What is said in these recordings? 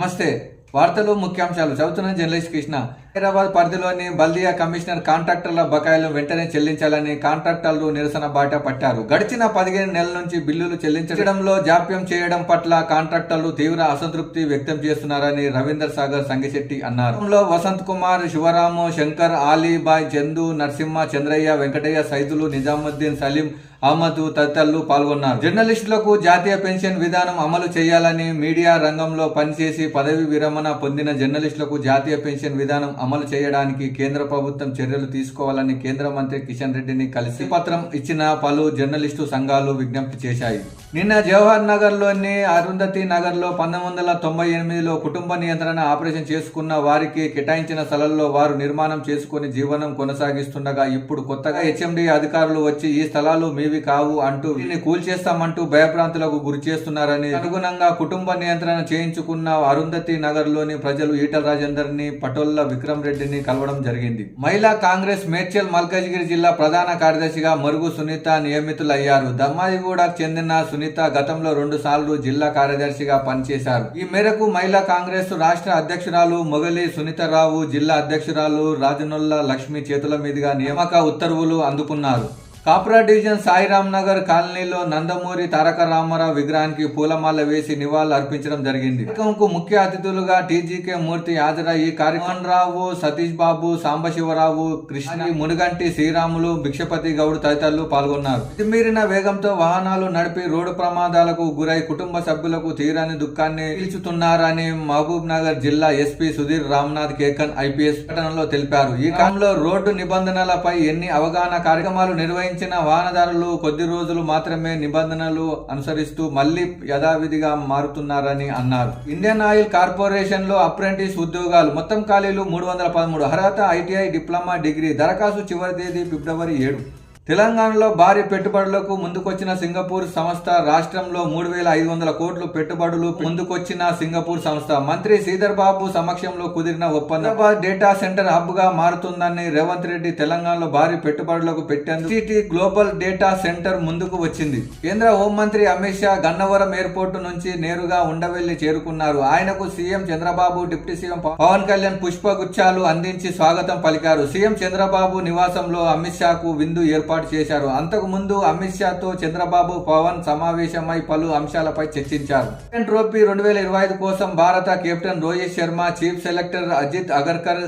नमस्ते। వార్తలు ముఖ్యాంశాలు. చదువుతున్న జర్నలిస్ట్ కృష్ణ హైదరాబాద్ పరిధిలోని బల్దియా కమిషనర్ కాంట్రాక్టర్ల బకాయిలు వెంటనే చెల్లించాలని కాంట్రాక్టర్లు నిరసన బాట పట్టారు. గడిచిన పదిహేను నెలల నుంచి బిల్లులు చెల్లించడంలో జాప్యం చేయడం పట్ల కాంట్రాక్టర్లు తీవ్ర అసంతృప్తి వ్యక్తం చేస్తున్నారని రవీందర్ సాగర్ సంగిశెట్టి అన్నారు. వసంత్ కుమార్ శివరాము శంకర్ ఆలీబాయ్ చందు నరసింహ చంద్రయ్య వెంకటయ్య సైదులు నిజాముద్దీన్ సలీం అహ్మద్ తదితరులు పాల్గొన్నారు. జర్నలిస్టులకు జాతీయ పెన్షన్ విధానం అమలు చేయాలని మీడియా రంగంలో పనిచేసి పదవి విరమణ పొందిన జర్నలిస్టులకు జాతీయ పెన్షన్ విధానం అమలు చేయడానికి కేంద్ర ప్రభుత్వం చర్యలు తీసుకోవాలని కేంద్ర మంత్రి కిషన్ రెడ్డిని కలిసి పత్రం ఇచ్చిన పలు జర్నలిస్టు సంఘాలు విజ్ఞప్తి చేశాయి. నిన్న జవహర్ నగర్లోని అరుంధతి నగర్లో పంతొమ్మిది వందల తొంభై ఎనిమిదిలో కుటుంబ నియంత్రణ ఆపరేషన్ చేసుకున్న వారికి కేటాయించిన స్థలంలో వారు నిర్మాణం చేసుకుని జీవనం కొనసాగిస్తుండగా ఇప్పుడు కొత్తగా హెచ్ఎండి అధికారులు వచ్చి ఈ స్థలాలు మీవి కావు అంటూ వీటిని కూల్చేస్తామంటూ భయప్రాంతులకు గురి చేస్తున్నారని అనుగుణంగా కుటుంబ నియంత్రణ చేయించుకున్న అరుంధతి నగర్లోని ప్రజలు ఈటల రాజేందర్ని పటోల్ల విక్రమ్ రెడ్డిని కలవడం జరిగింది. మహిళా కాంగ్రెస్ మేడ్చల్ మల్కాజ్గిరి జిల్లా ప్రధాన కార్యదర్శిగా మరుగు సునీత నియమితులయ్యారు. దమ్మాయిగూడకు చెందిన సునీత గతంలో రెండు సార్లు జిల్లా కార్యదర్శిగా పనిచేశారు. ఈ మేరకు మహిళా కాంగ్రెస్ రాష్ట్ర అధ్యక్షురాలు మొగలి సునీతారావు జిల్లా అధ్యక్షురాలు రాజనొల్ల లక్ష్మి చేతుల మీదుగా నియామక ఉత్తర్వులు అందుకున్నారు. కాపురా డివిజన్ సాయిరామ్ నగర్ కాలనీలో నందమూరి తారక రామారావు విగ్రహానికి పూలమాల వేసి నివాళులు అర్పించడం జరిగింది. కార్యక్రమంకు ముఖ్య అతిథులుగా టీజీకే మూర్తి హాజరయ్యి కార్యక్రమం రావు సతీష్ బాబు సాంబశివరావు కృష్ణ మునుగంటి శ్రీరాములు భిక్షపతి గౌడ్ తదితరులు పాల్గొన్నారు. మితిమీరిన వేగంతో వాహనాలు నడిపి రోడ్డు ప్రమాదాలకు గురై కుటుంబ సభ్యులకు తీరని దుఃఖాన్ని పీల్చుతున్నారని మహబూబ్ నగర్ జిల్లా ఎస్పీ సుధీర్ రామ్నాథ్ కేకన్ ఐపీఎస్ ప్రకటనలో తెలిపారు. ఈ కాలంలో రోడ్డు నిబంధనలపై ఎన్ని అవగాహన కార్యక్రమాలు నిర్వహించారు నిర్వహించిన వాహనదారులు కొద్ది రోజులు మాత్రమే నిబంధనలు అనుసరిస్తూ మళ్ళీ యథావిధిగా మారుతున్నారని అన్నారు. ఇండియన్ ఆయిల్ కార్పొరేషన్లో అప్రెంటిస్ ఉద్యోగాలు మొత్తం ఖాళీలు మూడు వందల పదమూడు. అర్హత ఐటీఐ డిప్లొమా డిగ్రీ. దరఖాస్తు చివరి తేదీ ఫిబ్రవరి ఏడు. తెలంగాణలో భారీ పెట్టుబడులకు ముందుకొచ్చిన సింగపూర్ సంస్థ రాష్ట్రంలో మూడు వేల ఐదు వందల కోట్లు పెట్టుబడులు ముందుకొచ్చిన సింగపూర్ సంస్థ. మంత్రి శ్రీధర్ బాబు సమక్షంలో కుదిరిన ఒప్పందం. డేటా సెంటర్ హబ్గా మారుతుందని రేవంత్ రెడ్డి తెలంగాణలో భారీ పెట్టుబడులకు పెట్టేందుకు సిటీ గ్లోబల్ డేటా సెంటర్ ముందుకు వచ్చింది. కేంద్ర హోంమంత్రి అమిత్ షా గన్నవరం ఎయిర్పోర్ట్ నుంచి నేరుగా ఉండవెల్లి చేరుకున్నారు. ఆయనకు CM Chandrababu deputy CM Pawan Kalyan పుష్పగుచ్చాలు అందించి స్వాగతం పలికారు. సీఎం చంద్రబాబు నివాసంలో అమిత్ షాకు విందు ఏర్పాటు చేశారు. అంతకు ముందు అమిత్ షాతో చంద్రబాబు పవన్ సమావేశమై పలు అంశాలపై చర్చించారు. ట్రోఫీ రెండు వేల ఇరవై ఐదు కోసం భారత captain Rohit Sharma chief selector Ajit Agarkar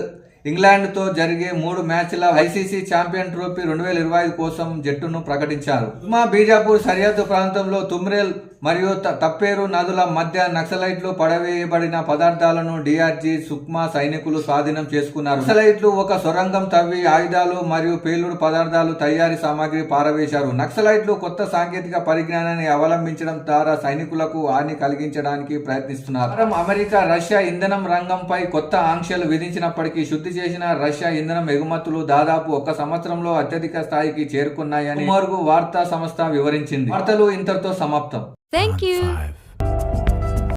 ఇంగ్లాండ్తో జరిగే మూడు మ్యాచ్ల ఐసీసీ ఛాంపియన్ ట్రోఫీ రెండు వేల ఇరవై ఐదు కోసం జట్టును ప్రకటించారు. ఉమా బీజాపూర్ సరిహద్దు ప్రాంతంలో తుమ్రేల్ మరియు త- తప్పేరు నదుల మధ్య నక్సలైట్లు పడవేయబడిన పదార్థాలను డిఆర్జీ సుక్మా సైనికులు స్వాధీనం చేసుకున్నారు. నక్సలైట్లు ఒక సొరంగం తవ్వి ఆయుధాలు మరియు పేలుడు పదార్థాలు తయారీ సామాగ్రి పారవేశారు. నక్సలైట్లు కొత్త సాంకేతిక పరిజ్ఞానాన్ని అవలంబించడం ద్వారా సైనికులకు హాని కలిగించడానికి ప్రయత్నిస్తున్నారు. అమెరికా రష్యా ఇంధనం రంగంపై కొత్త ఆంక్షలు విధించినప్పటికీ శుద్ధి చేసిన రష్యా ఇంధనం ఎగుమతులు దాదాపు ఒక సంవత్సరంలో అత్యధిక స్థాయికి చేరుకున్నాయని మోర్గు వార్తా సంస్థ వివరించింది. వార్తలు ఇంతటితో సమాప్తం.